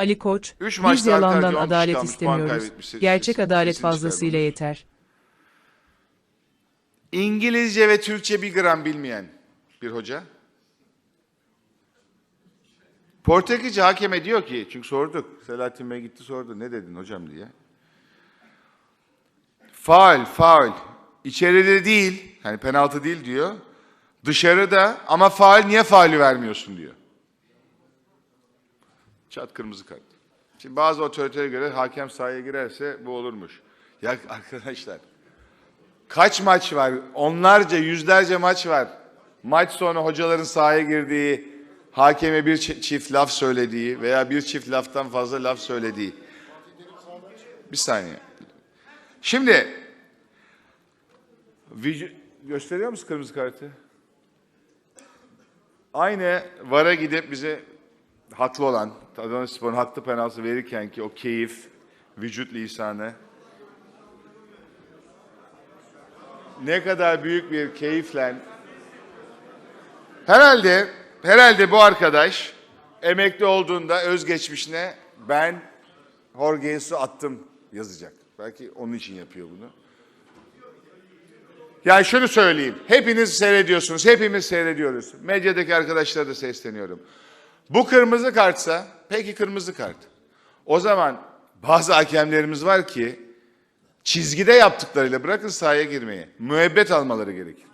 Ali Koç, Üç biz maçta yalandan adalet puan istemiyoruz. kaybetmiş, Gerçek sesini adalet çıkarmamış. fazlasıyla yeter. İngilizce ve Türkçe bir gram bilmeyen bir hoca. Portekizce hakeme diyor ki, çünkü sorduk. Selahattin Bey gitti sordu. Ne dedin hocam diye. Faul, faul. İçeride değil, hani penaltı değil diyor. Dışarıda ama faul niye faulü vermiyorsun diyor. Çat kırmızı kart. Şimdi bazı otoritelere göre hakem sahaya girerse bu olurmuş. Ya arkadaşlar Kaç maç var? Onlarca, yüzlerce maç var. Maç sonu hocaların sahaya girdiği, hakeme bir çi- çift laf söylediği veya bir çift laftan fazla laf söylediği. Bir saniye. Şimdi gösteriyor musun kırmızı kartı? Aynı VAR'a gidip bize haklı olan, Adana Spor'un haklı penaltı verirken ki o keyif, vücut lisanı, ne kadar büyük bir keyifle herhalde herhalde bu arkadaş emekli olduğunda özgeçmişine ben Jorge'ye su attım yazacak. Belki onun için yapıyor bunu. Yani şunu söyleyeyim. Hepiniz seyrediyorsunuz. Hepimiz seyrediyoruz. Medyadaki arkadaşlara da sesleniyorum. Bu kırmızı kartsa peki kırmızı kart. O zaman bazı hakemlerimiz var ki çizgide yaptıklarıyla bırakın sahaya girmeyi. Müebbet almaları gerekir.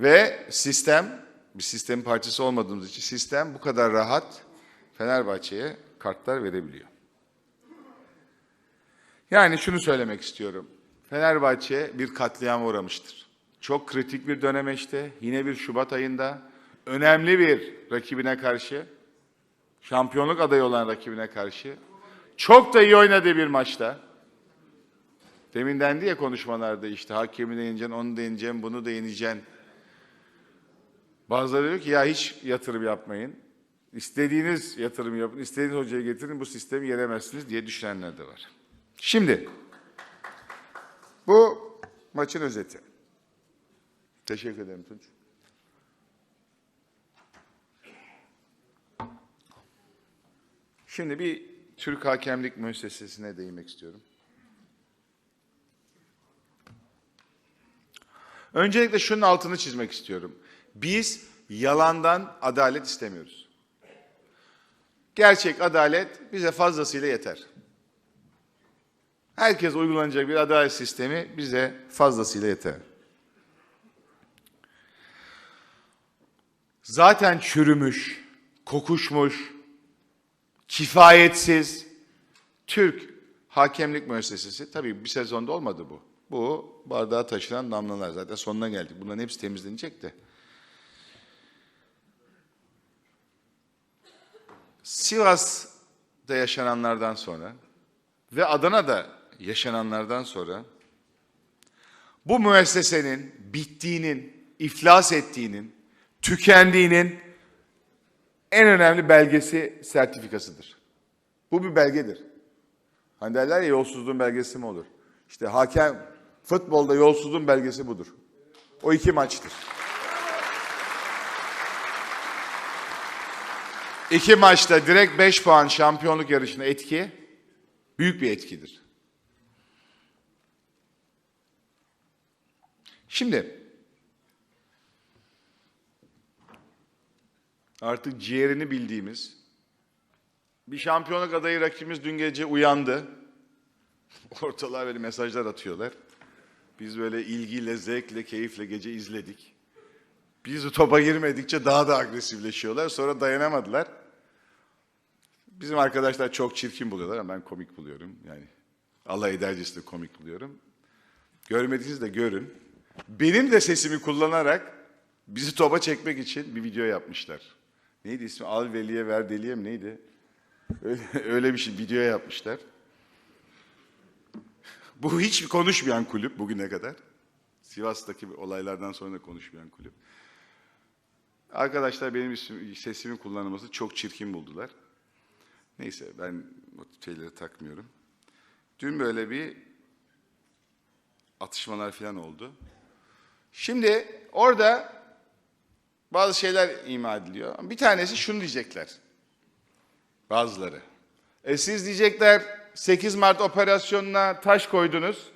Ve sistem, bir sistemin parçası olmadığımız için sistem bu kadar rahat Fenerbahçe'ye kartlar verebiliyor. Yani şunu söylemek istiyorum. Fenerbahçe bir katliama uğramıştır. Çok kritik bir döneme işte, yine bir Şubat ayında önemli bir rakibine karşı, şampiyonluk adayı olan rakibine karşı çok da iyi oynadığı bir maçta. Demin dendi ya konuşmalarda işte hakemi de onu da bunu da. Bazıları diyor ki ya hiç yatırım yapmayın. İstediğiniz yatırım yapın, istediğiniz hocayı getirin bu sistemi yenemezsiniz diye düşünenler de var. Şimdi bu maçın özeti. Teşekkür ederim Tunç. Şimdi bir Türk hakemlik müessesesine değinmek istiyorum. Öncelikle şunun altını çizmek istiyorum. Biz yalandan adalet istemiyoruz. Gerçek adalet bize fazlasıyla yeter. Herkes uygulanacak bir adalet sistemi bize fazlasıyla yeter. Zaten çürümüş, kokuşmuş, kifayetsiz Türk hakemlik müessesesi tabii bir sezonda olmadı bu. Bu bardağa taşıran damlalar zaten sonuna geldik. Bunların hepsi temizlenecek de. Sivas'ta yaşananlardan sonra ve Adana'da yaşananlardan sonra bu müessesenin bittiğinin, iflas ettiğinin, tükendiğinin en önemli belgesi sertifikasıdır. Bu bir belgedir. Hani derler ya yolsuzluğun belgesi mi olur? İşte hakem futbolda yolsuzluğun belgesi budur. O iki maçtır. İki maçta direkt 5 puan şampiyonluk yarışına etki büyük bir etkidir. Şimdi artık ciğerini bildiğimiz bir şampiyonluk adayı rakibimiz dün gece uyandı. Ortalığa böyle mesajlar atıyorlar. Biz böyle ilgiyle, zevkle, keyifle gece izledik. Biz topa girmedikçe daha da agresifleşiyorlar. Sonra dayanamadılar. Bizim arkadaşlar çok çirkin buluyorlar ama ben komik buluyorum. Yani Allah edercesine komik buluyorum. Görmediğiniz de görün. Benim de sesimi kullanarak bizi topa çekmek için bir video yapmışlar. Neydi ismi? Al veliye ver deliye mi neydi? Öyle, öyle bir şey video yapmışlar. Bu hiç konuşmayan kulüp bugüne kadar. Sivas'taki olaylardan sonra da konuşmayan kulüp. Arkadaşlar benim ismi, sesimi kullanılması çok çirkin buldular. Neyse ben o şeyleri takmıyorum. Dün böyle bir atışmalar falan oldu. Şimdi orada bazı şeyler ima ediliyor. Bir tanesi şunu diyecekler. Bazıları. E siz diyecekler 8 Mart operasyonuna taş koydunuz.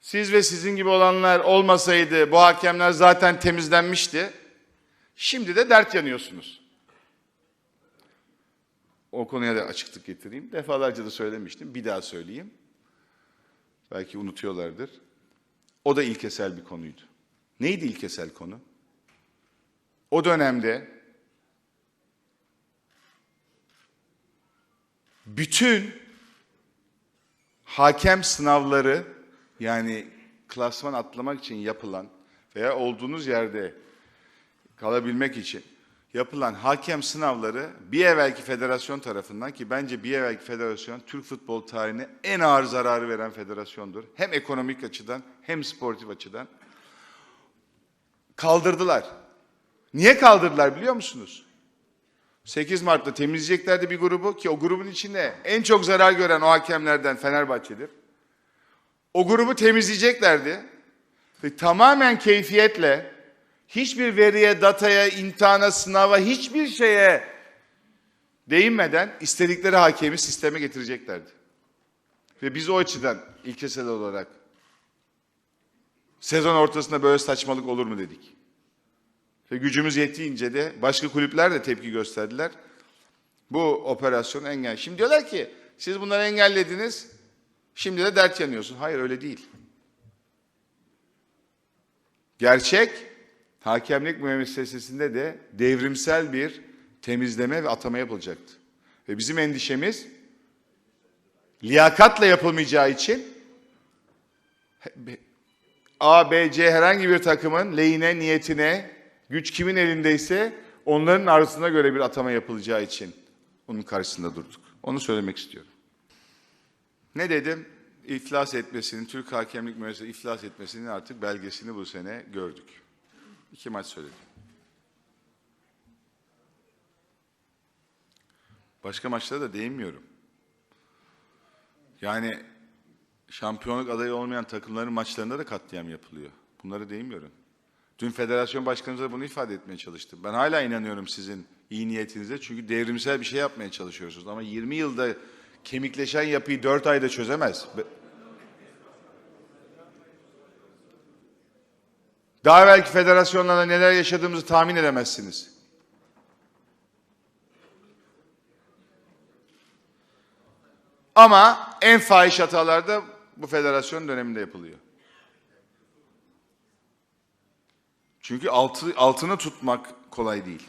Siz ve sizin gibi olanlar olmasaydı bu hakemler zaten temizlenmişti. Şimdi de dert yanıyorsunuz. O konuya da açıklık getireyim. Defalarca da söylemiştim. Bir daha söyleyeyim. Belki unutuyorlardır. O da ilkesel bir konuydu. Neydi ilkesel konu? O dönemde bütün hakem sınavları yani klasman atlamak için yapılan veya olduğunuz yerde kalabilmek için yapılan hakem sınavları bir evvelki federasyon tarafından ki bence bir evvelki federasyon Türk futbol tarihine en ağır zararı veren federasyondur. Hem ekonomik açıdan hem sportif açıdan kaldırdılar. Niye kaldırdılar biliyor musunuz? 8 Mart'ta temizleyeceklerdi bir grubu ki o grubun içinde en çok zarar gören o hakemlerden Fenerbahçe'dir. O grubu temizleyeceklerdi ve tamamen keyfiyetle hiçbir veriye, dataya, imtihana, sınava, hiçbir şeye değinmeden istedikleri hakemi sisteme getireceklerdi. Ve biz o açıdan ilkesel olarak sezon ortasında böyle saçmalık olur mu dedik. Ve gücümüz yettiğince de başka kulüpler de tepki gösterdiler. Bu operasyonu engel. Şimdi diyorlar ki siz bunları engellediniz. Şimdi de dert yanıyorsun. Hayır öyle değil. Gerçek hakemlik müessesesinde de devrimsel bir temizleme ve atama yapılacaktı. Ve bizim endişemiz liyakatla yapılmayacağı için A, B, C herhangi bir takımın lehine, niyetine, güç kimin elindeyse onların arasına göre bir atama yapılacağı için onun karşısında durduk. Onu söylemek istiyorum. Ne dedim? İflas etmesinin, Türk Hakemlik Müessesesi iflas etmesinin artık belgesini bu sene gördük. İki maç söyledim. Başka maçlara da değinmiyorum. Yani şampiyonluk adayı olmayan takımların maçlarında da katliam yapılıyor. Bunları değinmiyorum. Dün federasyon başkanımız da bunu ifade etmeye çalıştı. Ben hala inanıyorum sizin iyi niyetinize çünkü devrimsel bir şey yapmaya çalışıyorsunuz. Ama 20 yılda kemikleşen yapıyı 4 ayda çözemez. Daha evvelki federasyonlarda neler yaşadığımızı tahmin edemezsiniz. Ama en fahiş hatalar da bu federasyon döneminde yapılıyor. Çünkü altı, altını tutmak kolay değil.